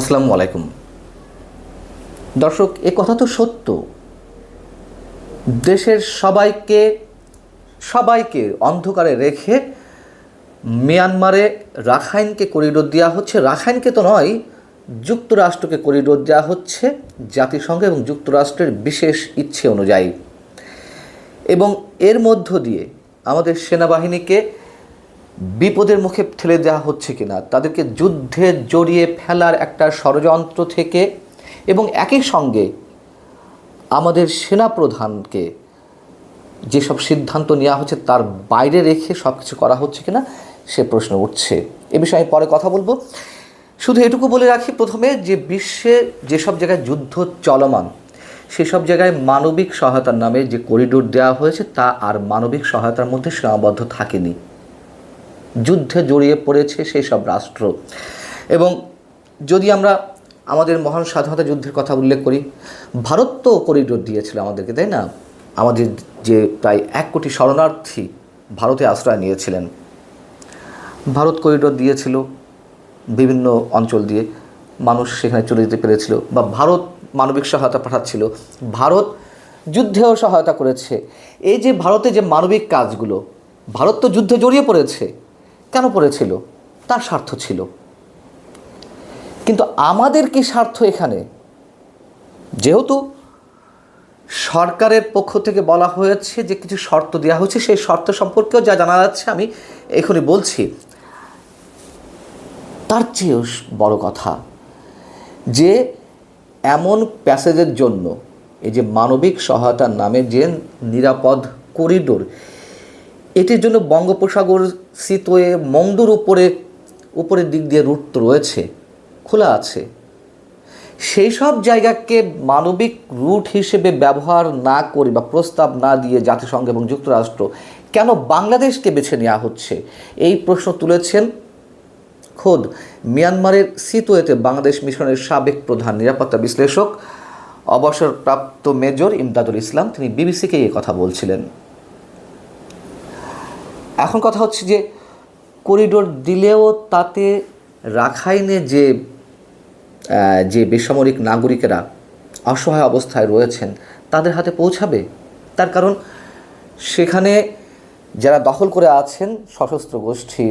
আসসালামু আলাইকুম। দর্শক, এ কথা তো সত্য। দেশের সবাইকে সবাইকে অন্ধকারে রেখে মিয়ানমারে রাখাইনকে করিডোর দেওয়া হচ্ছে। রাখাইনকে তো নয়, যুক্তরাষ্ট্রকে করিডোর দেওয়া হচ্ছে জাতিসংঘ এবং যুক্তরাষ্ট্রের বিশেষ ইচ্ছে অনুযায়ী। এবং এর মধ্য দিয়ে আমাদের সেনাবাহিনীকে বিপদের মুখে ঠেলে দেওয়া হচ্ছে কিনা, তাদেরকে যুদ্ধে জড়িয়ে ফেলার একটা ষড়যন্ত্র থেকে এবং একই সঙ্গে আমাদের সেনাপ্রধানকে যেসব সিদ্ধান্ত নেওয়া হচ্ছে তার বাইরে রেখে সব কিছু করা হচ্ছে কিনা, সে প্রশ্ন উঠছে। এ বিষয়ে পরে কথা বলব। শুধু এটুকু বলে রাখি, প্রথমে যে বিশ্বে যেসব জায়গায় যুদ্ধ চলমান, সেসব জায়গায় মানবিক সহায়তার নামে যে করিডোর দেওয়া হয়েছে তা আর মানবিক সহায়তার মধ্যে সীমাবদ্ধ থাকেনি। যুদ্ধে জড়িয়ে পড়েছে সেই সব রাষ্ট্র। এবং যদি আমরা আমাদের মহান স্বাধীনতা যুদ্ধের কথা উল্লেখ করি, ভারত তো করিডোর দিয়েছিল আমাদেরকে, তাই না? আমাদের যে প্রায় এক কোটি শরণার্থী ভারতে আশ্রয় নিয়েছিলেন। ভারত করিডোর দিয়েছিল বিভিন্ন অঞ্চল দিয়ে, মানুষ সেখানে চলে যেতে পেরেছিল বা ভারত মানবিক সহায়তা পাঠাচ্ছিল। ভারত যুদ্ধেও সহায়তা করেছে। এই যে ভারতে যে মানবিক কাজগুলো, ভারত তো যুদ্ধে জড়িয়ে পড়েছে। কেন পড়েছিল? তার স্বার্থ ছিল। কিন্তু আমাদের কি স্বার্থ এখানে? যেহেতু সরকারের পক্ষ থেকে বলা হয়েছে যে কিছু শর্ত দেওয়া হয়েছে, সেই শর্ত সম্পর্কেও যা জানা যাচ্ছে, আমি এখনই বলছি। তার চেয়েও বড় কথা যে এমন প্যাসেজের জন্য এই যে মানবিক সহায়তার নামে যে নিরাপদ করিডোর এটির জন্য বঙ্গোপসাগর সিতোয়ে মংডুর উপরে, উপরের দিক দিয়ে রুট রয়েছে, খোলা আছে। সেই সব জায়গাকে মানবিক রুট হিসেবে ব্যবহার না করে বা প্রস্তাব না দিয়ে জাতিসংঘ এবং যুক্তরাষ্ট্র কেন বাংলাদেশকে বেছে নেওয়া হচ্ছে? এই প্রশ্ন তুলেছেন খোদ মিয়ানমারের সিতোয়েতে বাংলাদেশ মিশনের সাবেক প্রধান নিরাপত্তা বিশ্লেষক, অবসরপ্রাপ্ত মেজর ইমদাদুল ইসলাম। তিনি বিবিসিকে এই কথা বলছিলেন। এখন কথা হচ্ছে যে করিডোর দিলেও তাতে রাখাইনে যে যে বেসামরিক নাগরিকেরা অসহায় অবস্থায় রয়েছেন, তাদের হাতে পৌঁছাবে? তার কারণ সেখানে যারা দখল করে আছেন সশস্ত্র গোষ্ঠী,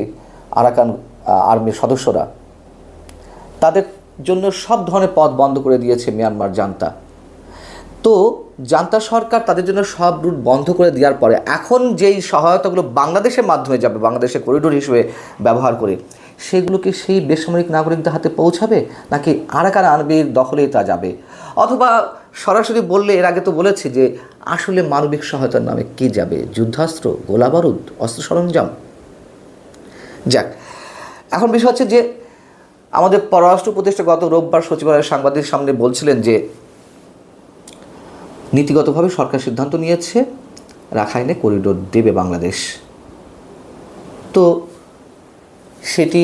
আরাকান আর্মির সদস্যরা, তাদের জন্য সব ধরনের পথ বন্ধ করে দিয়েছে মিয়ানমার জান্তা। তো জান্তা সরকার তাদের জন্য সব রুট বন্ধ করে দেওয়ার পরে এখন যেই সহায়তাগুলো বাংলাদেশের মাধ্যমে যাবে, বাংলাদেশের করিডোর হিসেবে ব্যবহার করে, সেগুলো কি সেই বেসামরিক নাগরিকদের হাতে পৌঁছাবে? নাকি আরাকান আনবির দখলেই তা যাবে? অথবা সরাসরি বললে, এর আগে তো বলেছে যে আসলে মানবিক সহায়তার নামে কি যাবে? যুদ্ধাস্ত্র গোলাবারুদ অস্ত্র সরঞ্জাম? যাক, এখন বিষয় হচ্ছে যে আমাদের পররাষ্ট্র উপদেষ্টা গত রোববার সচিবালয়ের সাংবাদিক সামনে বলছিলেন যে নীতিগতভাবে সরকার সিদ্ধান্ত নিয়েছে, রাখাইনে করিডোর দেবে বাংলাদেশ। তো সেটি,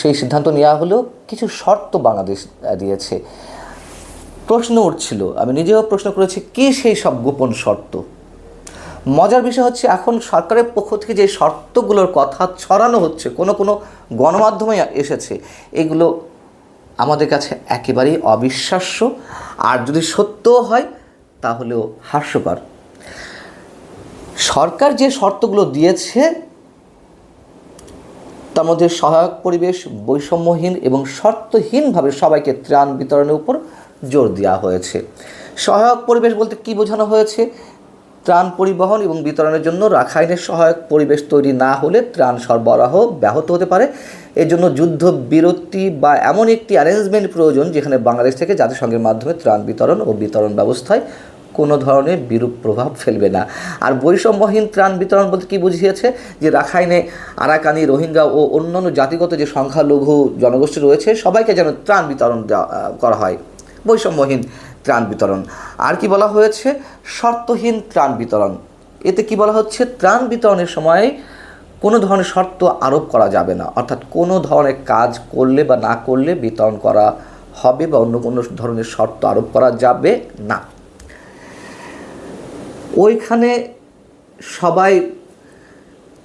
সেই সিদ্ধান্ত নেওয়া হলেও কিছু শর্ত বাংলাদেশ দিয়েছে। প্রশ্ন উঠছিল, আমি নিজেও প্রশ্ন করেছি, কি সেই সব গোপন শর্ত? মজার বিষয় হচ্ছে, এখন সরকারের পক্ষ থেকে যে শর্তগুলোর কথা ছড়ানো হচ্ছে, কোনো কোনো গণমাধ্যমে এসেছে, এগুলো আমাদের কাছে একেবারেই অবিশ্বাস্য। আর যদি সত্যও হয় তাহলেও হাস্যকর। সরকার যে শর্তগুলো দিয়েছে, তার মধ্যে সহায়ক পরিবেশ, বৈষম্যহীন এবং শর্তহীনভাবে সবাইকে ত্রাণ বিতরণের উপর জোর দেওয়া হয়েছে। সহায়ক পরিবেশ বলতে কি বোঝানো হয়েছে? ত্রাণ পরিবহন এবং বিতরণের জন্য রাখাইনের সহায়ক পরিবেশ তৈরি না হলে ত্রাণ সরবরাহ ব্যাহত হতে পারে। এর জন্য যুদ্ধ বিরতি বা এমন একটি অ্যারেঞ্জমেন্ট প্রয়োজন যেখানে বাংলাদেশ থেকে জাতিসংঘের মাধ্যমে ত্রাণ বিতরণ ও বিতরণ ব্যবস্থায় কোনো ধরনের বিরূপ প্রভাব ফেলবে না। আর বৈষম্যহীন ত্রাণ বিতরণ বলতে কী বুঝিয়েছে? যে রাখাইনে আরাকানি, রোহিঙ্গা ও অন্যান্য জাতিগত যে সংখ্যালঘু জনগোষ্ঠী রয়েছে, সবাইকে যেন ত্রাণ বিতরণ করা হয়। বৈষম্যহীন ত্রাণ বিতরণ। আর কি বলা হয়েছে? শর্তহীন ত্রাণ বিতরণ। এতে কি বলা হচ্ছে? ত্রাণ বিতরণের সময় কোনো ধরনের শর্ত আরোপ করা যাবে না। অর্থাৎ কোনো ধরনের কাজ করলে বা না করলে বিতরণ করা হবে বা অন্য কোনো ধরনের শর্ত আরোপ করা যাবে না। ওইখানে সবাই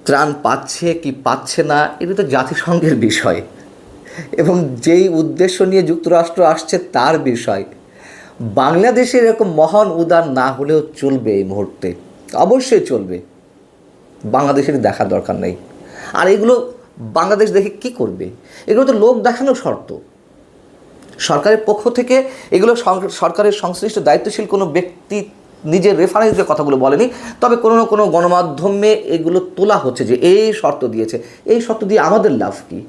ত্রাণ পাচ্ছে কি পাচ্ছে না, এটা তো জাতিসংঘের বিষয়। এবং যেই উদ্দেশ্য নিয়ে যুক্তরাষ্ট্র আসছে তার বিষয়। বাংলাদেশের এরকম মহান উদার না হলেও চলবে এই মুহূর্তে। অবশ্যই চলবে। বাংলাদেশের দেখার দরকার নেই। আর এগুলো বাংলাদেশ দেখে কি করবে? এগুলো তো লোক দেখানো শর্ত। সরকারের পক্ষ থেকে এগুলো সরকারের সংশ্লিষ্ট দায়িত্বশীল কোনো ব্যক্তি নিজের রেফারেন্স দিয়ে কথাগুলো বলেনি, তবে কোনো না কোনো গণমাধ্যমে এগুলো তোলা হচ্ছে যে এই শর্ত দিয়েছে। এই শর্ত দিয়ে আমাদের লাভ কী?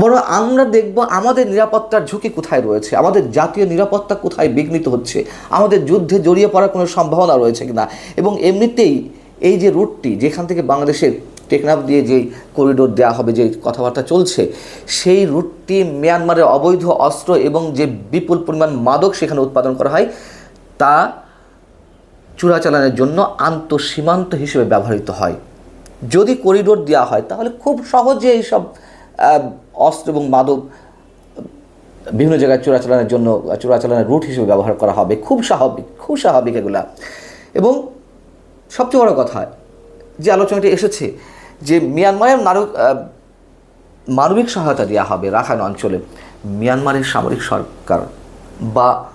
বরং আমরা দেখব আমাদের নিরাপত্তার ঝুঁকি কোথায় রয়েছে, আমাদের জাতীয় নিরাপত্তা কোথায় বিঘ্নিত হচ্ছে, আমাদের যুদ্ধে জড়িয়ে পড়ার কোনো সম্ভাবনা রয়েছে কিনা। এবং এমনিতেই এই যে রুটটি, যেখান থেকে বাংলাদেশের টেকনাফ দিয়ে যে করিডোর দেওয়া হবে, যে কথাবার্তা চলছে, সেই রুটটি মিয়ানমারের অবৈধ অস্ত্র এবং যে বিপুল পরিমাণ মাদক সেখানে উৎপাদন করা হয়, তা চোরাচালানের জন্য আন্তঃসীমান্ত হিসেবে ব্যবহৃত হয়। যদি করিডোর দেওয়া হয়, তাহলে খুব সহজে এইসব অস্ত্র এবং মাদক বিভিন্ন জায়গায় চোরাচালানের জন্য, চোরাচালানের রুট হিসেবে ব্যবহার করা হবে। খুব স্বাভাবিক খুব স্বাভাবিক এগুলা। এবং সবচেয়ে বড় কথা যে আলোচনাটি এসেছে যে মিয়ানমারের নারক মানবিক সহায়তা দেওয়া হবে রাখাইন অঞ্চলে। মিয়ানমারের সামরিক সরকার বা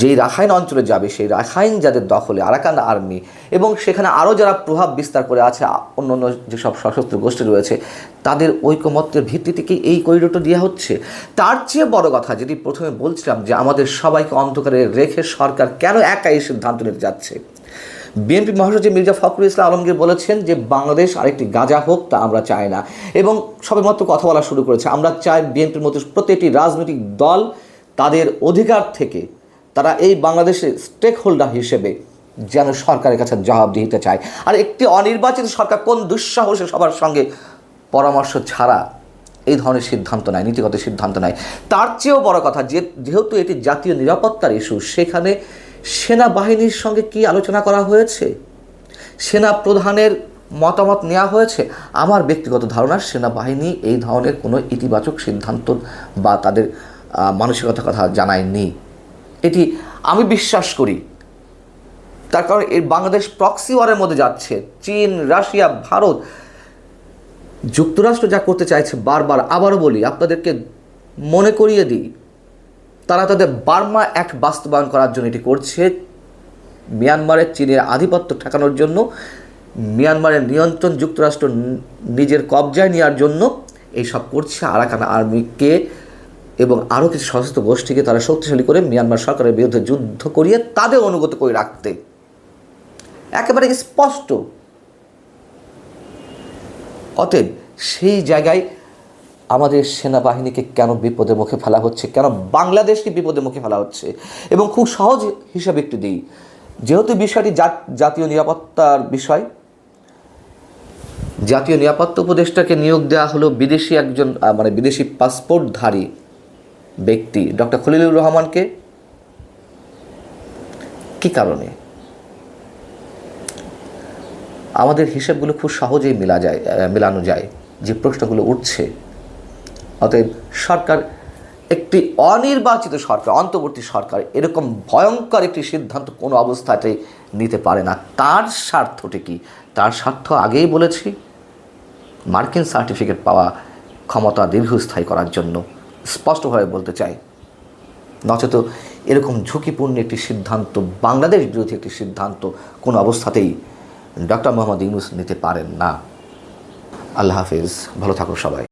যেই রাখাইন অঞ্চলে যাবে, সেই রাখাইন যাদের দখলে, আরাকান আর্মি, এবং সেখানে আরও যারা প্রভাব বিস্তার করে আছে অন্য অন্য যেসব সশস্ত্র গোষ্ঠী রয়েছে, তাদের ঐকমত্যের ভিত্তিতে কি এই করিডোরটা দেওয়া হচ্ছে? তার চেয়ে বড় কথা যেটি প্রথমে বলছিলাম যে আমাদের সবাইকে অন্ধকারে রেখে সরকার কেন একা এই সিদ্ধান্ত নিতে যাচ্ছে? বিএনপি মহাসচিব মির্জা ফখরুল ইসলাম আলমগীর বলেছেন যে বাংলাদেশ আরেকটি গাজা হোক তা আমরা চাই না, এবং সবেমাত্র কথা বলা শুরু করেছে, আমরা চাই বিএনপির মতো প্রতিটি রাজনৈতিক দল তাদের অধিকার থেকে তারা এই বাংলাদেশের স্টেক হোল্ডার হিসেবে যেন সরকারের কাছে জবাব দিতে চায়। আর একটি অনির্বাচিত সরকার কোন দুঃসাহসে সবার সঙ্গে পরামর্শ ছাড়া এই ধরনের সিদ্ধান্ত নেয়, নীতিগত সিদ্ধান্ত নেয়? তার চেয়েও বড় কথা, যে যেহেতু এটি জাতীয় নিরাপত্তার ইস্যু সেখানে সেনাবাহিনীর সঙ্গে কি আলোচনা করা হয়েছে? সেনা প্রধানের মতামত নেওয়া হয়েছে? আমার ব্যক্তিগত ধারণা, সেনাবাহিনী এই ধরনের কোনো ইতিবাচক সিদ্ধান্ত বা তাদের মানসিকতার কথা জানায়নি। এটি আমি বিশ্বাস করি। তার কারণ এই বাংলাদেশ প্রক্সি ওয়ারের মধ্যে যাচ্ছে। চীন, রাশিয়া, ভারত যুক্তরাষ্ট্র যা করতে চাইছে বারবার, আবারও বলি, আপনাদেরকে মনে করিয়ে দিই, তারা তাদের বার্মা অ্যাক্ট বাস্তবায়ন করার জন্য এটি করছে। মিয়ানমারের চীনের আধিপত্য ঠেকানোর জন্য, মিয়ানমারের নিয়ন্ত্রণ যুক্তরাষ্ট্র নিজের কবজায় নেওয়ার জন্য এইসব করছে। আরাকান আর্মিকে এবং আরও কিছু সশস্ত্র গোষ্ঠীকে তারা শক্তিশালী করে মিয়ানমার সরকারের বিরুদ্ধে যুদ্ধ করিয়ে তাদের অনুগত করে রাখতে। একেবারে স্পষ্ট। অতএব সেই জায়গায় আমাদের সেনাবাহিনীকে কেন বিপদের মুখে ফেলা হচ্ছে? কেন বাংলাদেশকে বিপদের মুখে ফেলা হচ্ছে? এবং খুব সহজ হিসাবে একটু দিই। যেহেতু বিষয়টি জাতীয় নিরাপত্তার বিষয়, জাতীয় নিরাপত্তা উপদেষ্টাকে নিয়োগ দেওয়া হলো বিদেশি একজন মানে বিদেশি পাসপোর্টধারী। ব্যক্তি, ডক্টর খলিলুর রহমানকে কি কারণে? আমাদের হিসেবগুলো খুব সহজেই মেলা যায় মেলানো যায় যে প্রশ্নগুলো উঠছে। অতএব সরকার একটি অনির্বাচিত সরকার, অন্তর্বর্তী সরকার, এরকম ভয়ঙ্কর একটি সিদ্ধান্ত কোনো অবস্থাতে নিতে পারে না। তার স্বার্থটি কি? তার স্বার্থ আগেই বলেছি, মার্কিন সার্টিফিকেট পাওয়া ক্ষমতা দীর্ঘস্থায়ী করার জন্য। স্পষ্টভাবে বলতে চাই। নচেত এরকম ঝুঁকিপূর্ণ একটি সিদ্ধান্ত, বাংলাদেশ বিরোধী একটি সিদ্ধান্ত কোনো অবস্থাতেই ডক্টর মোহাম্মদ ইউনুস নিতে পারেন না। আল্লাহ হাফিজ, ভালো থাকুন সবাই।